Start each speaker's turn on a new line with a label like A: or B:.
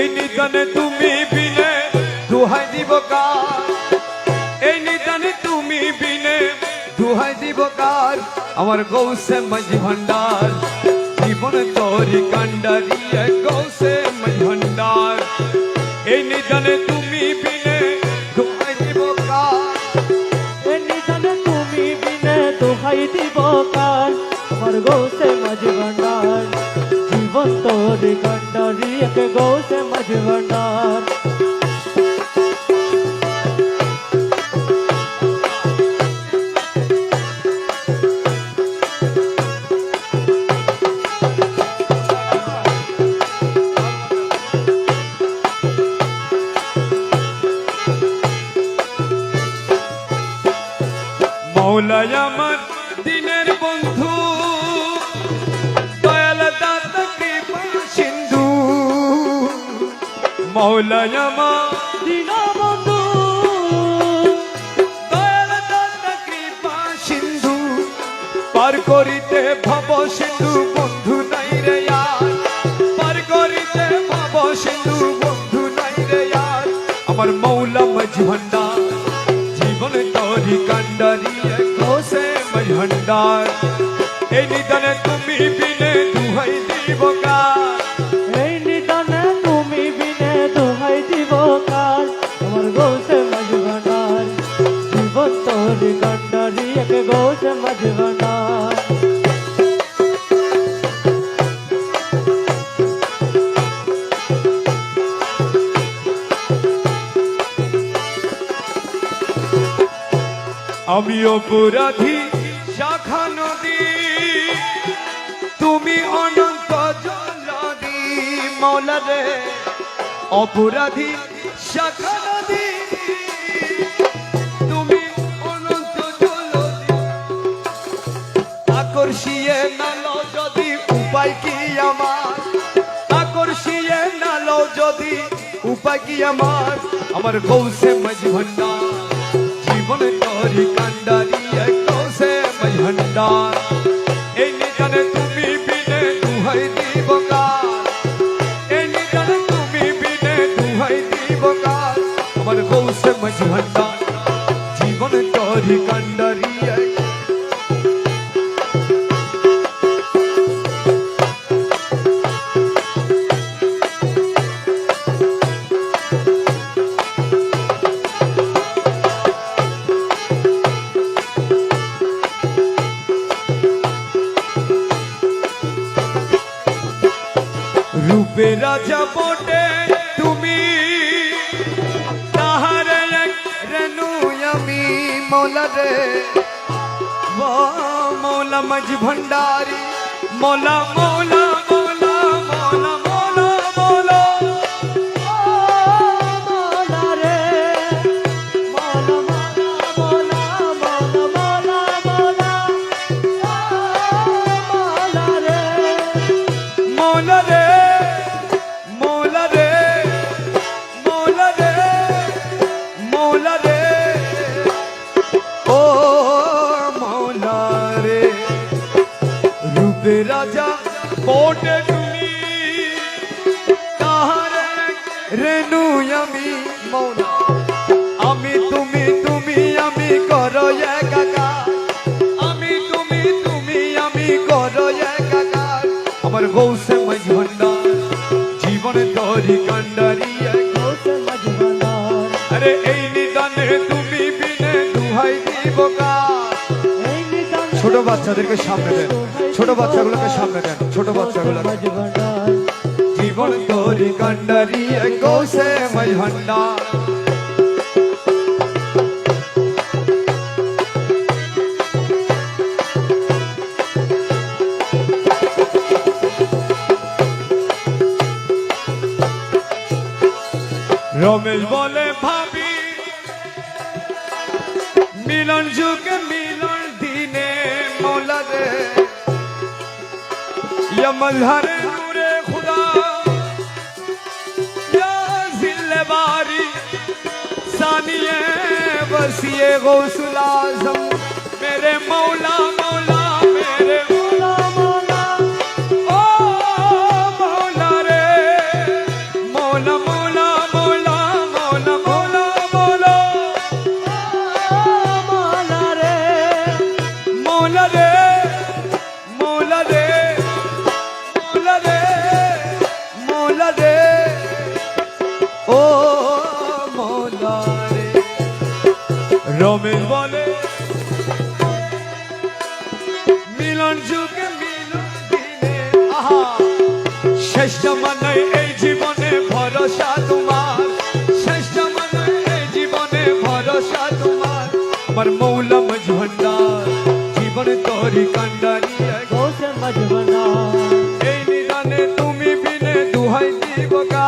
A: এই নিদানে তুমি বিনে দুহাই দিব কার? এই নিদানে তুমি বিনে দুহাই দিব কার? আমার গৌসে মাঝি ভান্ডার, জীবন তোরি কান্ডারিয়ে গৌসে মাঝি ভান্ডার। এই নিদানে তুমি বিনে দুহাই দিব কার?
B: এ নিদানে তুমি বিনে দোহাই দিব কার? আমার গৌসে মাঝ ভান্ডার জীবন তোর গন্ডারি এক গৌসে মাঝ
A: করিতে ভব সিন্ধু, বন্ধু নাই রে পার করিতে ভব সিন্ধু, বন্ধু নাই রে আমার মৌলা মাঝি ভান্ডার জীবন তরি কান্ডারি কোসে মাঝি এই নিদানে তুমি বিনে দুহাই দিব আমি অপরাধী, শাখা নদী। তুমি অনন্ত জলদি, মৌলা রে। অপরাধী, শাখা নদী। তুমি অনন্ত জলদি। আকর্ষিয়ে নালো যদি উপায় কি আমার? আকর্ষিয়ে নালো যদি উপায় কি আমার? আমার কৌশে মাঝ ভান্ডার তরি কান্ডারি কৌশে মাঝ ভান্ডার এই নিদানে তুমি বিনে দুহাই দিব কার এই নিদানে তুমি বিনে দুহাই দিব কার জীবন তরি কান্ডারি রূপে রাজা বটে তুমি। তাহার রেনু আমি মৌলা রে। মৌলা মাঝ ভণ্ডারি মৌলা মৌলা কোটে তুমি। তাহার রেনু আমি মৌলা আমি তুমি তুমি আমি করো একাকার। আমি তুমি তুমি আমি করো একাকার। আমার গৌসে মাঝ ভান্ডার জীবন তরি কান্ডারি
B: গৌসে
A: আরে এই নিদানে তুমি বিনে দুহাই দিব ছোট বাচ্চাদেরকে সামনে দেন। ছোট বাচ্চাগুলোকে সামনে দেন, ছোট বাচ্চাগুলো। জীবন তরি কান্ডারি মাঝ ভান্ডার রমেশ বলে, ভাবি, মিলন যুগে মিলন या मजहर खुदा। सानिए बस ये आज़म। मेरे मौला শ্রেষ্ঠ মানে এই জীবনে ভরসা তোমার। শ্রেষ্ঠ মানে এই জীবনে ভরসা তোমার। আমার মৌলা মজভন্ডার জীবন তোরি কান্ডারি এই নিদানে তুমি বিনে দুহাই দিব গা